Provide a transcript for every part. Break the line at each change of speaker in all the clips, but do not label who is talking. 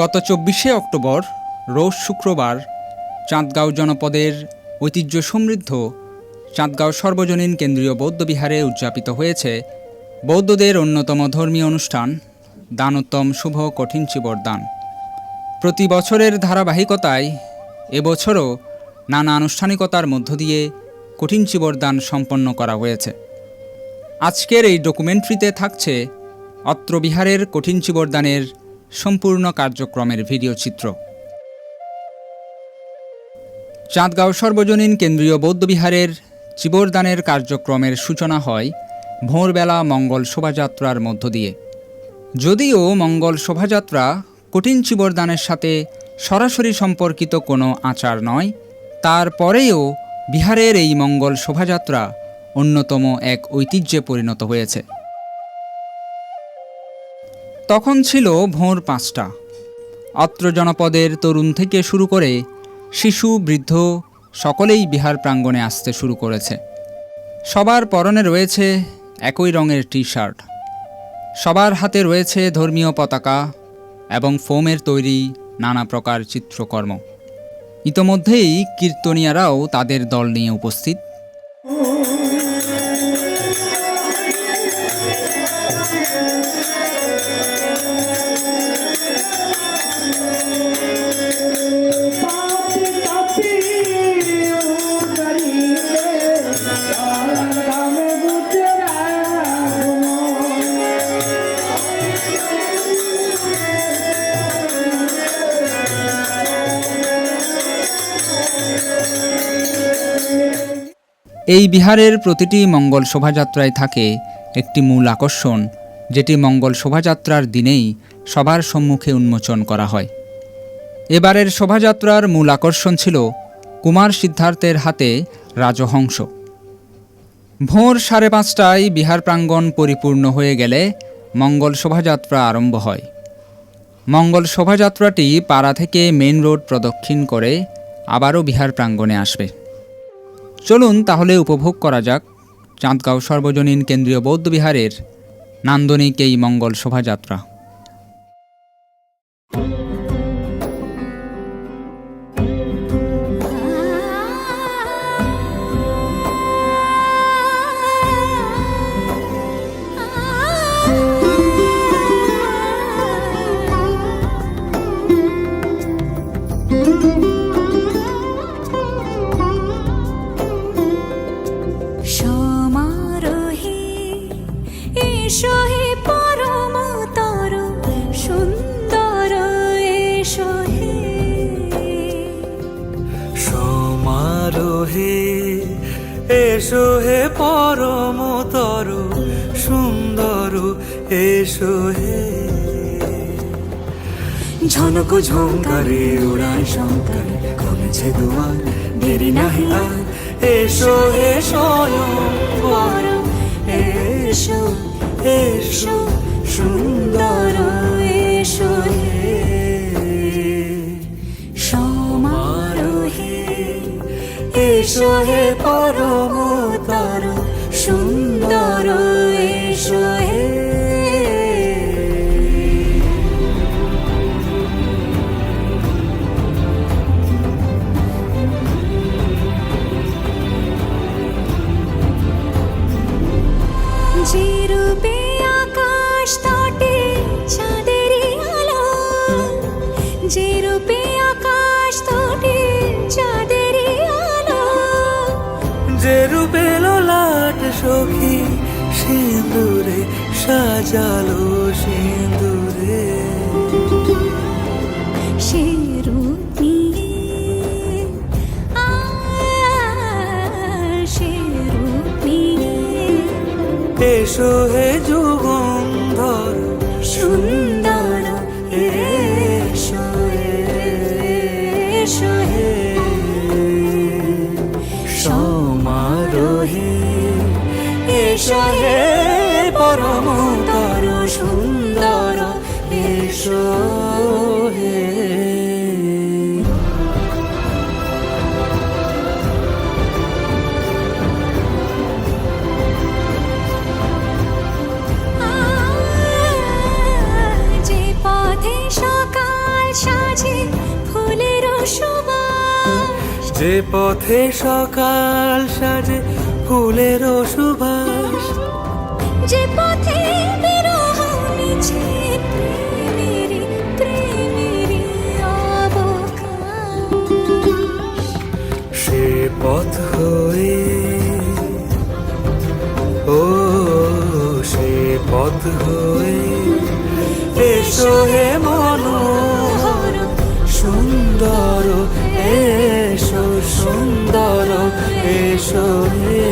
গত চব্বিশে অক্টোবর, রোজ শুক্রবার, চাঁদগাঁও জনপদের ঐতিহ্য সমৃদ্ধ চাঁদগাঁও সর্বজনীন কেন্দ্রীয় বৌদ্ধবিহারে উদযাপিত হয়েছে বৌদ্ধদের অন্যতম ধর্মীয় অনুষ্ঠান, দানোত্তম শুভ কঠিন চিবর দান প্রতি বছরের ধারাবাহিকতায় এবছরও নানা আনুষ্ঠানিকতার মধ্য দিয়ে কঠিন চিবর দান সম্পন্ন করা হয়েছে। আজকের এই ডকুমেন্ট্রিতে থাকছে অত্র বিহারের কঠিন চিবরদানের সম্পূর্ণ কার্যক্রমের ভিডিও চিত্র। চাঁদগাঁও সর্বজনীন কেন্দ্রীয় বৌদ্ধবিহারের চিবরদানের কার্যক্রমের সূচনা হয় ভোরবেলা মঙ্গল শোভাযাত্রার মধ্য দিয়ে। যদিও মঙ্গল শোভাযাত্রা কঠিন চিবরদানের সাথে সরাসরি সম্পর্কিত কোনো আচার নয় তারপরেও বিহারের এই মঙ্গল শোভাযাত্রা অন্যতম এক ঐতিহ্যে পরিণত হয়েছে। তখন ছিল ভোর পাঁচটা। অত্র জনপদের তরুণ থেকে শুরু করে শিশু, বৃদ্ধ সকলেই বিহার প্রাঙ্গণে আসতে শুরু করেছে। সবার পরনে রয়েছে একই রঙের টি শার্ট সবার হাতে রয়েছে ধর্মীয় পতাকা এবং ফোমের তৈরি নানা প্রকার চিত্রকর্ম। ইতোমধ্যেই কীর্তনিয়ারাও তাদের দল নিয়ে উপস্থিত। এই বিহারের প্রতিটি মঙ্গল শোভাযাত্রায় থাকে একটি মূল আকর্ষণ, যেটি মঙ্গল শোভাযাত্রার দিনেই সবার সম্মুখে উন্মোচন করা হয়। এবারের শোভাযাত্রার মূল আকর্ষণ ছিল কুমার সিদ্ধার্থের হাতে রাজহংস। ভোর সাড়ে পাঁচটায় বিহার প্রাঙ্গণ পরিপূর্ণ হয়ে গেলে মঙ্গল শোভাযাত্রা আরম্ভ হয়। মঙ্গল শোভাযাত্রাটি পাড়া থেকে মেন রোড প্রদক্ষিণ করে আবারও বিহার প্রাঙ্গণে আসবে। চলুন তাহলে উপভোগ করা যাক। চাঁদগাঁও সর্বজনীন কেন্দ্রীয় বৌদ্ধবিহারের নান্দনিক এই মঙ্গল শোভাযাত্রা।
এসো হে।
ঝনক ঝঙ্কারে উড়ায় শঙ্কর, কমেছে দুয়ার, দেরি নাহি আর। এসো পরম এসো এসো, সুন্দর
এসো হে। সমারোহে,
এসো হে পরম সখী সিঁদুরে সাজালো সিঁদুরে। এসো হে যুগন্ধর
সুন্দর এসো এসো।
এসো হে। পরম তর সুন্দর
ফুলের হে
যে পথে সকাল সাজে ফুলের সুবাস।
যে পথে
সে পথ হয়ে ও সে পথ হয়ে এসো হে মনোহর সুন্দর এসো সুন্দর এসো হে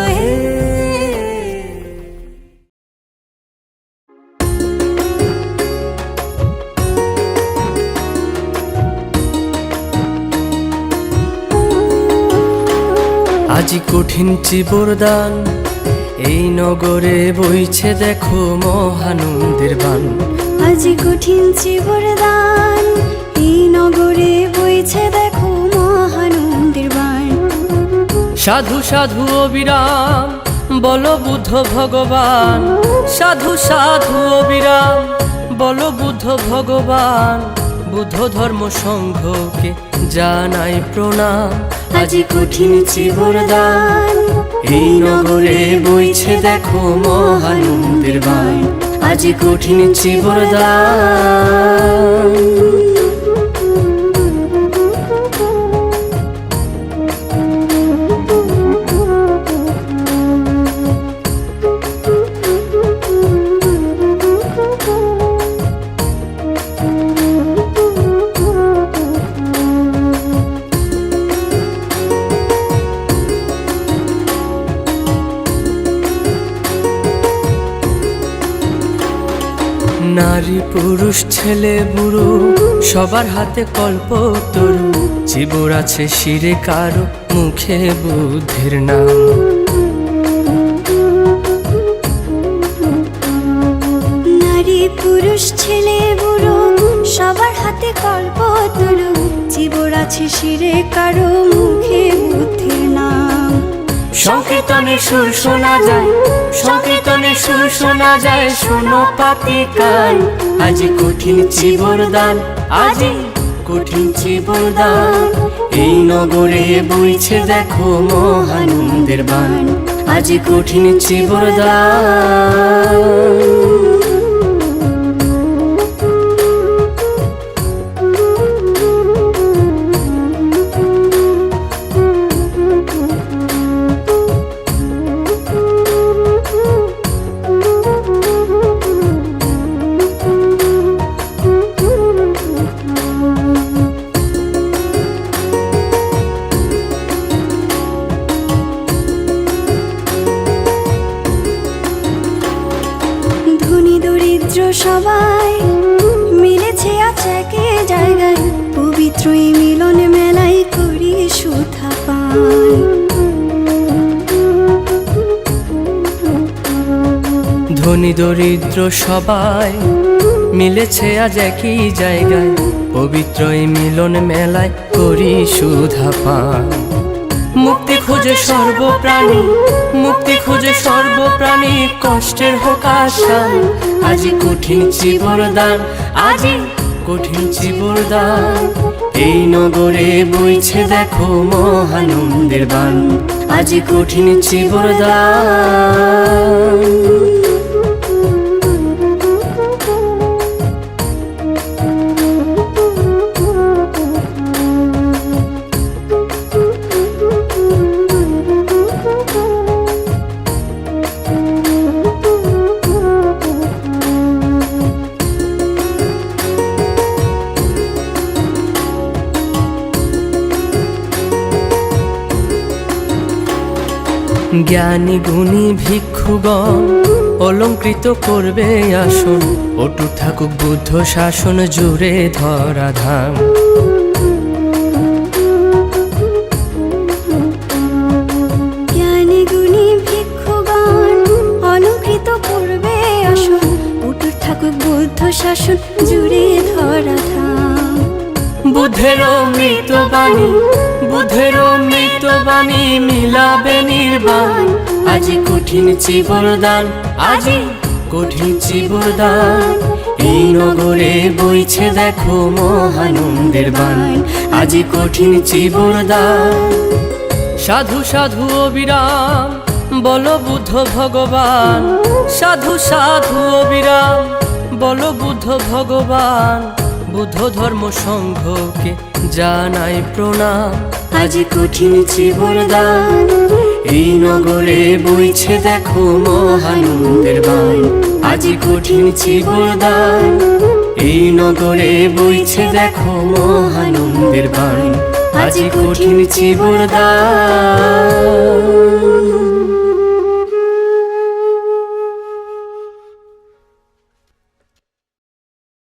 আজি কঠিন চিবরদান। এই নগরে বইছে দেখো মহানন্দের বান।
আজি কঠিন চিবরদান এই নগরে বইছে দেখো মহানন্দের বাণ
সাধু সাধু অবিরাম বল বুদ্ধ ভগবান। সাধু সাধু অবিরাম বল বুদ্ধ ভগবান। বুদ্ধ ধর্ম সংঘকে জানাই প্রণাম।
আজি কঠিন চিবরদান
এই নগরে বইছে দেখো মহানন্দের বান আজি কঠিন চিবরদান নারী, পুরুষ, ছেলে, বুড়ো, সবার হাতে কল্প তরু। জীবর আছে শিরে কারও, মুখে বুদ্ধির নাম।
নারী, পুরুষ, ছেলে, বুড়ো, সবার হাতে কল্প তুলো জীবর আছে শিরে কারও, মুখে
সংকীর্তনে সুর শোনা যায় সংকীর্তনে সুর শোনা যায়, শোনো পাতি কান আজ কঠিন চিবরদান আজ কঠিন চিবরদান এই নগরে বইছে দেখো মহানন্দের বান। আজ কঠিন জীবন
ধনী এই মিলন মেলায় করি সুথা পান।
ধনী দরিদ্র সবাই মিলেছে আজ একই জায়গায়। পবিত্র এই মিলন মেলায় করি সুধা পান। মুক্তি খোঁজে সর্বপ্রাণী, মুক্তি খোঁজে সর্বপ্রাণী, কষ্টের হোক আজ কঠিন চিবরদান আজ কঠিন চিবরদান এই নগরে বইছে দেখো মহানন্দের বান। আজি কঠিন চিবরদান জ্ঞানী গুণী ভিক্ষুগণ অলঙ্কৃত করবে আসন। অটু থাকুক বুদ্ধ শাসন জুড়ে ধরাধাম। বুদ্ধ
শাসন জুড়ে ধরাধাম।
বুদ্ধের অমৃত বাণী বুধের মৃত বাণী মিলাবে নির্বাণ। আজি কঠিন চিবরদান আজি কঠিন চিবরদান এই নগরে বইছে দেখো মহানন্দের বাণ। আজি কঠিন চিবরদান সাধু সাধু অবিরাম বল বুদ্ধ ভগবান। সাধু সাধু অবিরাম বল বুদ্ধ ভগবান। বুদ্ধ ধর্ম সংঘকে জানাই প্রণাম। আজ কঠিন চিবরদান এই নগরে বইছে দেখো মহানন্দের বাণ আজ কঠিন চিবরদান এই নগরে বইছে দেখো মহানন্দের বাণ আজ কঠিন চিবরদান